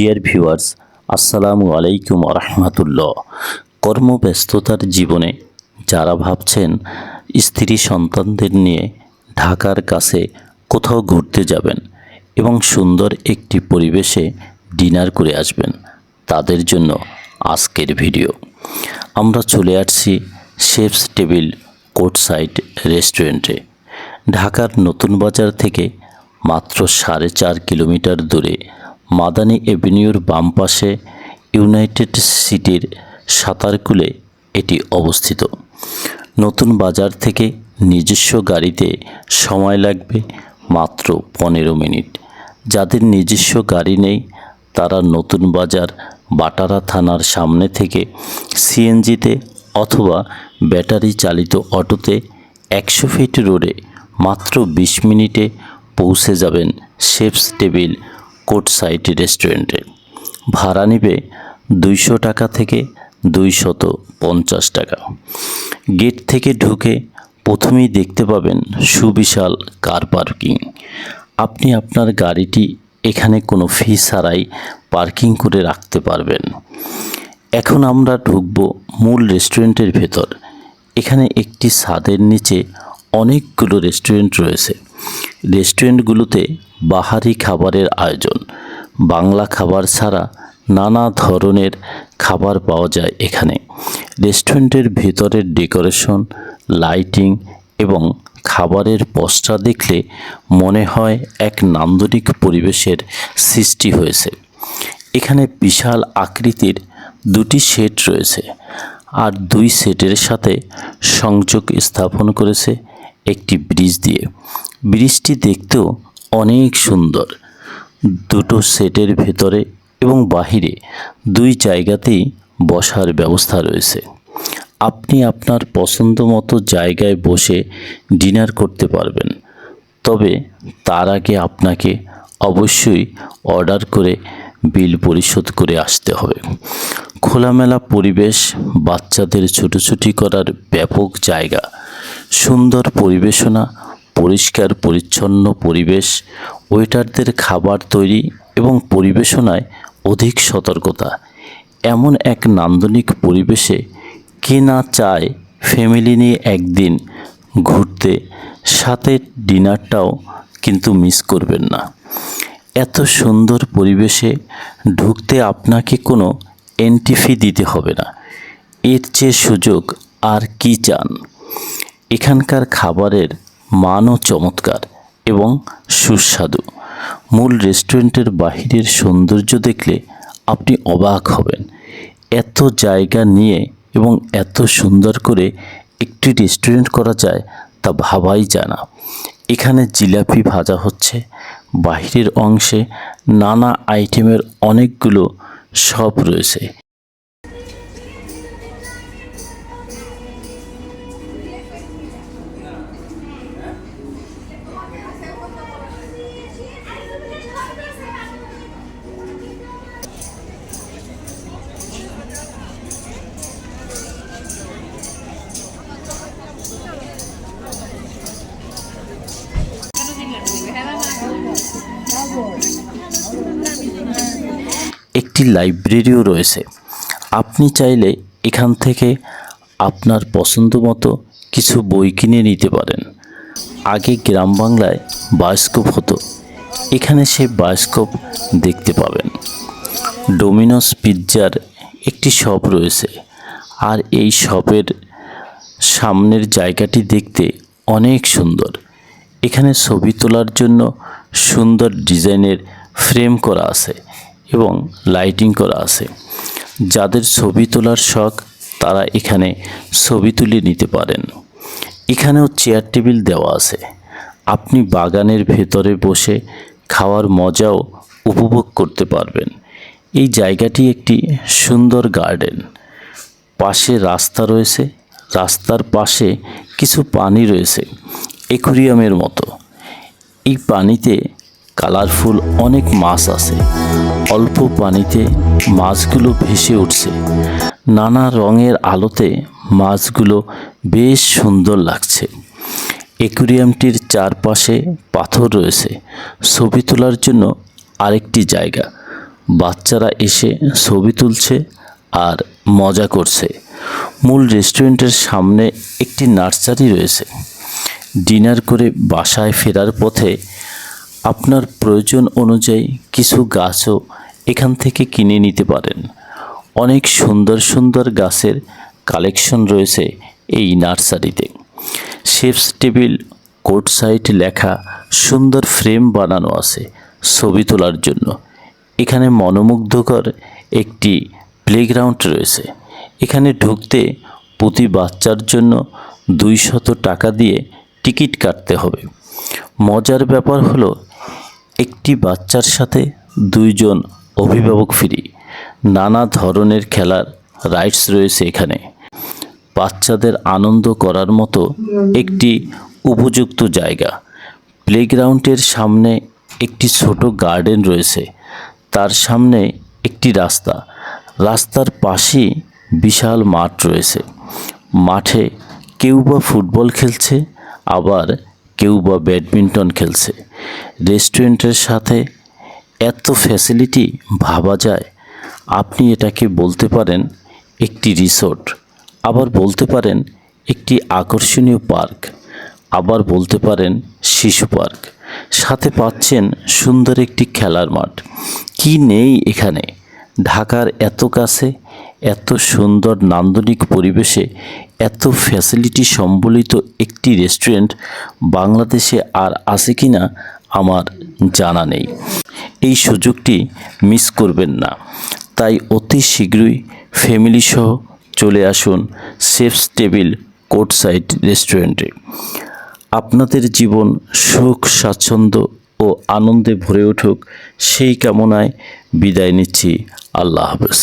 Dear viewers আসসালামু আলাইকুম রহমতুল্লাহ। কর্মব্যস্ততার জীবনে যারা ভাবছেন স্ত্রী সন্তানদের নিয়ে ঢাকার কাছে কোথাও ঘুরতে যাবেন এবং সুন্দর একটি পরিবেশে ডিনার করে আসবেন, তাদের জন্য আজকের ভিডিও। আমরা চলে আসছি শেফস টেবিল কোর্ট সাইড রেস্টুরেন্টে। ঢাকার নতুন বাজার থেকে মাত্র সাড়ে চার কিলোমিটার দূরে মাদানী এভিনিউর বাম পাশে ইউনাইটেড সিটির সাঁতারকুলে এটি অবস্থিত। নতুন বাজার থেকে নিজস্ব গাড়িতে সময় লাগবে মাত্র পনেরো মিনিট। যাদের নিজস্ব গাড়ি নেই, তারা নতুন বাজার বাটারা থানার সামনে থেকে সিএনজিতে অথবা ব্যাটারি চালিত অটোতে একশো ফিট রোডে মাত্র বিশ মিনিটে পৌঁছে যাবেন শেফস টেবিল কোর্ট সাইড রেস্টুরেন্টে। ভাড়া নেবে দুইশো টাকা থেকে দুইশত পঞ্চাশ টাকা। গেট থেকে ঢুকে প্রথমেই দেখতে পাবেন সুবিশাল কার পার্কিং। আপনি আপনার গাড়িটি এখানে কোনো ফি ছাড়াই পার্কিং করে রাখতে পারবেন। এখন আমরা ঢুকব মূল রেস্টুরেন্টের ভেতর। এখানে একটি ছাদের নিচে অনেকগুলো রেস্টুরেন্ট রয়েছে। রেস্টুরেন্টগুলোতে বাহারি খাবারের আয়োজন। বাংলা খাবার ছাড়া নানা ধরনের খাবার পাওয়া যায় এখানে। রেস্টুরেন্টের ভেতরের ডেকোরেশন, লাইটিং এবং খাবারের পোস্টার দেখলে মনে হয় এক নান্দনিক পরিবেশের সৃষ্টি হয়েছে। এখানে বিশাল আকৃতির দুটি সেট রয়েছে আর দুই সেটের সাথে সংযোগ স্থাপন করেছে একটি ব্রিজ দিয়ে। ব্রিজটি দেখতেও অনেক সুন্দর। দুটো সেটের ভেতরে এবং বাহিরে দুই জায়গাতেই বসার ব্যবস্থা রয়েছে। আপনি আপনার পছন্দ মতো জায়গায় বসে ডিনার করতে পারবেন। তবে তার আগে আপনাকে অবশ্যই অর্ডার করে বিল পরিশোধ করে আসতে হবে। খোলামেলা পরিবেশ, বাচ্চাদের ছুটোছুটি করার ব্যাপক জায়গা, সুন্দর পরিবেশনা পরিষ্কার, পরিচ্ছন্ন পরিবেশ, ওয়েটারদের খাবার তৈরি এবং পরিবেশনায় অধিক সতর্কতা। এমন এক নান্দনিক পরিবেশে কে না চায় ফ্যামিলি নিয়ে একদিন ঘুরতে, সাথে ডিনারটাও কিন্তু মিস করবেন না। এত সুন্দর পরিবেশে ঢুকতে আপনাকে কোনো এন্ট্রি ফি দিতে হবে না। এর চেয়ে সুযোগ আর কি চান? এখানকার খাবারের মানও চমৎকার এবং সুস্বাদু। মূল রেস্টুরেন্টের বাহিরের সৌন্দর্য দেখলে আপনি অবাক হবেন। এত জায়গা নিয়ে এবং এত সুন্দর করে একটি রেস্টুরেন্ট করা যায় তা ভাবাই যায় না। এখানে জিলাপি ভাজা হচ্ছে। বাহিরের অংশে নানা আইটেমের অনেকগুলো শপ রয়েছে। একটি লাইব্রেরিও রয়েছে। আপনি চাইলে এখান থেকে আপনার পছন্দ মতো কিছু বই কিনে নিতে পারেন। আগে গ্রাম বাংলায় বায়োস্কোপ হতো। এখানে সে বায়োস্কোপ দেখতে পাবেন। ডোমিনোস পিৎজার একটি শপ রয়েছে। আর এই শপের সামনের জায়গাটি দেখতে অনেক সুন্দর। এখানে ছবি তোলার জন্য সুন্দর ডিজাইনের ফ্রেম করা আছে। এবং লাইটিং করা আছে। যাদের ছবি তোলার শখ, তারা এখানে ছবি তুলে নিতে পারেন। এখানেও চেয়ার টেবিল দেওয়া আছে। আপনি বাগানের ভেতরে বসে খাওয়ার মজাও উপভোগ করতে পারবেন। এই জায়গাটি একটি সুন্দর গার্ডেন পাশে রাস্তা রয়েছে। রাস্তার পাশে কিছু পানি রয়েছে। একুরিয়ামের মতো। এই পানিতে কালারফুল অনেক মাছ আছে। অল্প পানিতে মাছগুলো ভেসে উঠছে। নানা রঙের আলোতে মাছগুলো বেশ সুন্দর লাগছে। একুরিয়ামটির চারপাশে পাথর রয়েছে। ছবি তোলার জন্য আরেকটি জায়গা। বাচ্চারা এসে ছবি তুলছে আর মজা করছে। মূল রেস্টুরেন্টের সামনে একটি নার্সারি রয়েছে। ডিনার করে বাসায় ফেরার পথে আপনার প্রয়োজন অনুযায়ী কিছু গাছও এখান থেকে কিনে নিতে পারেন। অনেক সুন্দর সুন্দর গাছের কালেকশন রয়েছে এই নার্সারিতে। শেফস টেবিল, কোর্ট সাইড লেখা সুন্দর ফ্রেম বানানো আছে ছবি তোলার জন্য। এখানে মনোমুগ্ধকর একটি প্লেগ্রাউন্ড রয়েছে। এখানে ঢুকতে প্রতি বাচ্চার জন্য দুইশত টাকা দিয়ে টিকিট কাটতে হবে। মজার ব্যাপার হলো একটি বাচ্চার সাথে দুইজন অভিভাবক ফ্রি। নানা ধরনের খেলার রাইটস রয়েছে এখানে। বাচ্চাদের আনন্দ করার মতো একটি উপযুক্ত জায়গা। প্লেগ্রাউন্ডের সামনে একটি ছোট গার্ডেন রয়েছে। তার সামনে একটি রাস্তা। রাস্তার পাশেই বিশাল মাঠ রয়েছে। মাঠে কেউ বা ফুটবল খেলছে, আবার কেউ বা ব্যাডমিন্টন খেলছে। রেস্টুরেন্টের সাথে এত ফ্যাসিলিটি ভাবা যায়। আপনি এটাকে বলতে পারেন একটি রিসোর্ট আবার বলতে পারেন একটি আকর্ষণীয় পার্ক আবার বলতে পারেন শিশু পার্ক সাথে পাচ্ছেন সুন্দর একটি খেলার মাঠ। কি নেই এখানে? ঢাকার এত কাছে এত সুন্দর নান্দনিক পরিবেশে, এত ফ্যাসিলিটি সম্বলিত একটি রেস্টুরেন্ট বাংলাদেশে আর আছে কি না আমার জানা নেই। এই সুযোগটি মিস করবেন না। তাই অতি শীঘ্রই ফ্যামিলি সহ চলে আসুন সেফস টেবিল কোর্ট সাইড রেস্টুরেন্টে আপনাদের জীবন সুখ, স্বাচ্ছন্দ্য ও আনন্দে ভরে উঠুক সেই কামনায় বিদায় নিচ্ছি। আল্লাহ হাফেজ।